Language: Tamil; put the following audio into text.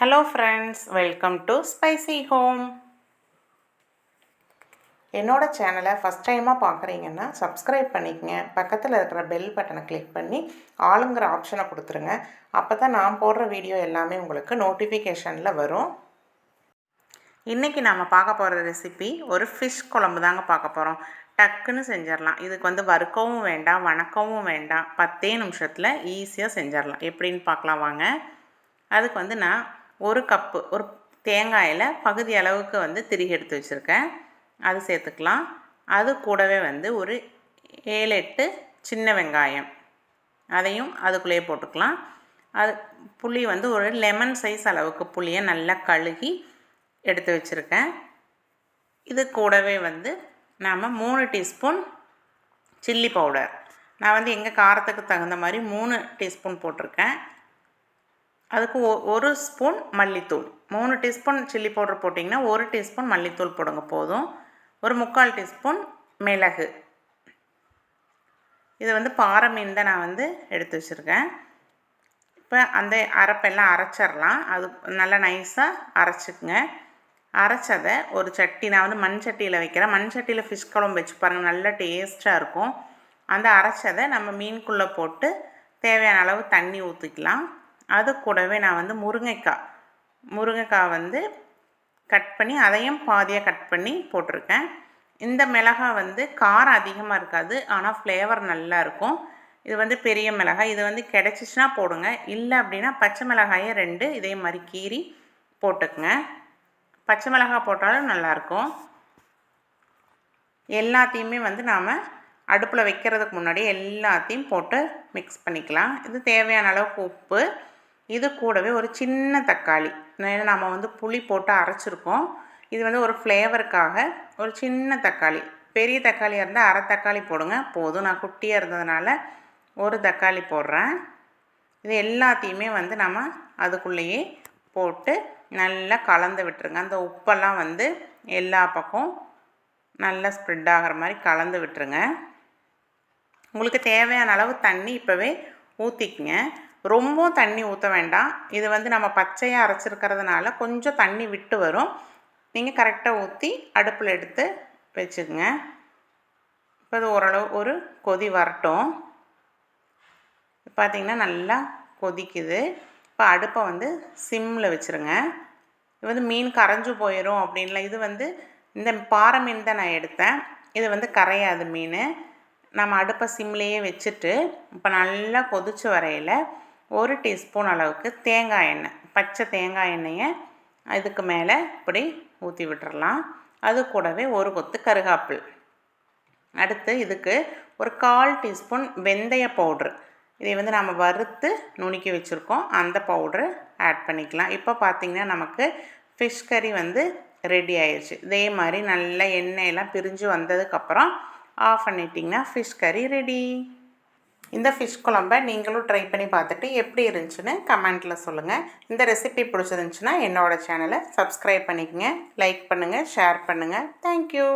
Hello friends welcome to spicy home என்னோட சேனலை ஃபஸ்ட் டைமாக பார்க்குறீங்கன்னா சப்ஸ்கிரைப் பண்ணிக்கங்க. பக்கத்தில் இருக்கிற பெல் பட்டனை கிளிக் பண்ணி ஆளுங்கிற ஆப்ஷனை கொடுத்துருங்க. அப்போ தான் நான் போடுற வீடியோ எல்லாமே உங்களுக்கு நோட்டிஃபிகேஷனில் வரும். இன்றைக்கி நாம் பார்க்க போகிற ரெசிபி ஒரு ஃபிஷ் குழம்பு தாங்க பார்க்க போகிறோம் டக்குன்னு செஞ்சிடலாம். இதுக்கு வந்து வறுக்கவும் வேண்டாம் வணக்கவும் வேண்டாம். பத்தே நிமிஷத்தில் ஈஸியாக செஞ்சிடலாம். எப்படின்னு பார்க்கலாம் வாங்க. அதுக்கு வந்து நான் ஒரு கப்பு ஒரு தேங்காயில் பகுதி அளவுக்கு வந்து திருகி எடுத்து வச்சுருக்கேன். அது சேர்த்துக்கலாம். அது கூடவே வந்து ஒரு ஏழு எட்டு சின்ன வெங்காயம். அதையும் அதுக்குள்ளேயே போட்டுக்கலாம். அது புளி வந்து ஒரு லெமன் சைஸ் அளவுக்கு புளியை நல்லா கழுகி எடுத்து வச்சுருக்கேன். இது கூடவே வந்து நாம் மூணு டீஸ்பூன் சில்லி பவுடர். நான் வந்து எங்கள் காரத்துக்கு தகுந்த மாதிரி மூணு டீஸ்பூன் போட்டிருக்கேன். அதுக்கு ஒ ஒரு ஸ்பூன் மல்லித்தூள். மூணு டீஸ்பூன் சில்லி பவுடர் போட்டிங்கன்னா ஒரு டீஸ்பூன் மல்லித்தூள் போடுங்க போதும். ஒரு முக்கால் டீஸ்பூன் மிளகு. இது வந்து பாறை மீன் தான் நான் வந்து எடுத்து வச்சுருக்கேன். இப்போ அந்த அரைப்பெல்லாம் அரைச்சிடலாம். அது நல்லா நைஸாக அரைச்சிக்குங்க. அரைச்சதை ஒரு சட்டி நான் வந்து மண் சட்டியில் வைக்கிறேன். மண் சட்டியில் ஃபிஷ் குழம்பு வச்சு பாருங்கள் நல்ல டேஸ்ட்டாக இருக்கும். அந்த அரைச்சதை நம்ம மீனுக்குள்ளே போட்டு தேவையான அளவு தண்ணி ஊற்றிக்கலாம் அது கூடவே நான் வந்து முருங்கைக்காய். முருங்கைக்காய் வந்து கட் பண்ணி அதையும் பாதியாக கட் பண்ணி போட்டிருக்கேன். இந்த மிளகாய் வந்து காரம் அதிகமாக இருக்காது ஆனால் ஃப்ளேவர் நல்லா இருக்கும். இது வந்து பெரிய மிளகாய். இது வந்து கிடச்சிச்சின்னா போடுங்க. இல்லை அப்படின்னா பச்சை மிளகாயை ரெண்டு இதே மாதிரி கீறி போட்டுக்குங்க. பச்சை மிளகாய் போட்டாலும் நல்லாயிருக்கும் எல்லாத்தையுமே வந்து நாம் அடுப்பில் வைக்கிறதுக்கு முன்னாடி எல்லாத்தையும் போட்டு மிக்ஸ் பண்ணிக்கலாம். இது தேவையான அளவுக்கு உப்பு. இது கூடவே ஒரு சின்ன தக்காளி. நம்ம வந்து புளி போட்டு அரைச்சிருக்கோம். இது வந்து ஒரு ஃப்ளேவருக்காக ஒரு சின்ன தக்காளி. பெரிய தக்காளியாக இருந்தால் அரை தக்காளி போடுங்க. போதும் நான் குட்டியாக இருந்ததுனால ஒரு தக்காளி போடுறேன். இது எல்லாத்தையுமே வந்து நம்ம அதுக்குள்ளேயே போட்டு நல்லா கலந்து விட்டுருங்க. அந்த உப்பெல்லாம் வந்து எல்லா பக்கம் நல்லா ஸ்ப்ரெட் ஆகிற மாதிரி கலந்து விட்டுருங்க. உங்களுக்கு தேவையான அளவு தண்ணி இப்போவே ஊற்றிக்குங்க ரொம்பவும் தண்ணி ஊற்ற வேண்டாம். இது வந்து நம்ம பச்சையாக அரைச்சிருக்கிறதுனால கொஞ்சம் தண்ணி விட்டு வரும். நீங்கள் கரெக்டாக ஊற்றி அடுப்பில் எடுத்து வச்சுக்கோங்க. இப்போ இது ஓரளவு ஒரு கொதி வரட்டும். பார்த்திங்கன்னா நல்லா கொதிக்குது. இப்போ அடுப்பை வந்து சிம்மில் வச்சுருங்க. இது வந்து மீன் கரைஞ்சு போயிடும் அப்படின்லாம் இது வந்து இந்த பாறை மீன் தான் நான் எடுத்தேன். இது வந்து கரையாது மீன். நம்ம அடுப்பை சிம்லேயே வச்சுட்டு இப்போ நல்லா கொதிச்சு வரையில் ஒரு டீஸ்பூன் அளவுக்கு தேங்காய் எண்ணெய் பச்சை தேங்காய் எண்ணெயை இதுக்கு மேலே இப்படி ஊற்றி விட்டுறலாம். அது கூடவே ஒரு கொத்து கருகாப்பிள். அடுத்து இதுக்கு ஒரு கால் டீஸ்பூன் வெந்தய பவுட்ரு. இதை வந்து நம்ம வறுத்து நுணுக்கி வச்சுருக்கோம். அந்த பவுட்ரு ஆட் பண்ணிக்கலாம். இப்போ பார்த்திங்கன்னா நமக்கு ஃபிஷ் கறி வந்து ரெடி ஆயிடுச்சு இதே மாதிரி நல்ல எண்ணெயெல்லாம் பிரிஞ்சு வந்ததுக்கப்புறம் ஆஃப் பண்ணிட்டிங்கன்னா ஃபிஷ் கறி ரெடி. இந்த ஃபிஷ் குழம்பை நீங்களும் ட்ரை பண்ணி பார்த்துட்டு எப்படி இருந்துச்சுன்னு கமெண்ட்டில் சொல்லுங்கள் இந்த ரெசிபி பிடிச்சிருந்துச்சுன்னா என்னோடய சேனலை சப்ஸ்கிரைப் பண்ணிக்கங்க லைக் பண்ணுங்கள் ஷேர் பண்ணுங்கள் தேங்க்யூ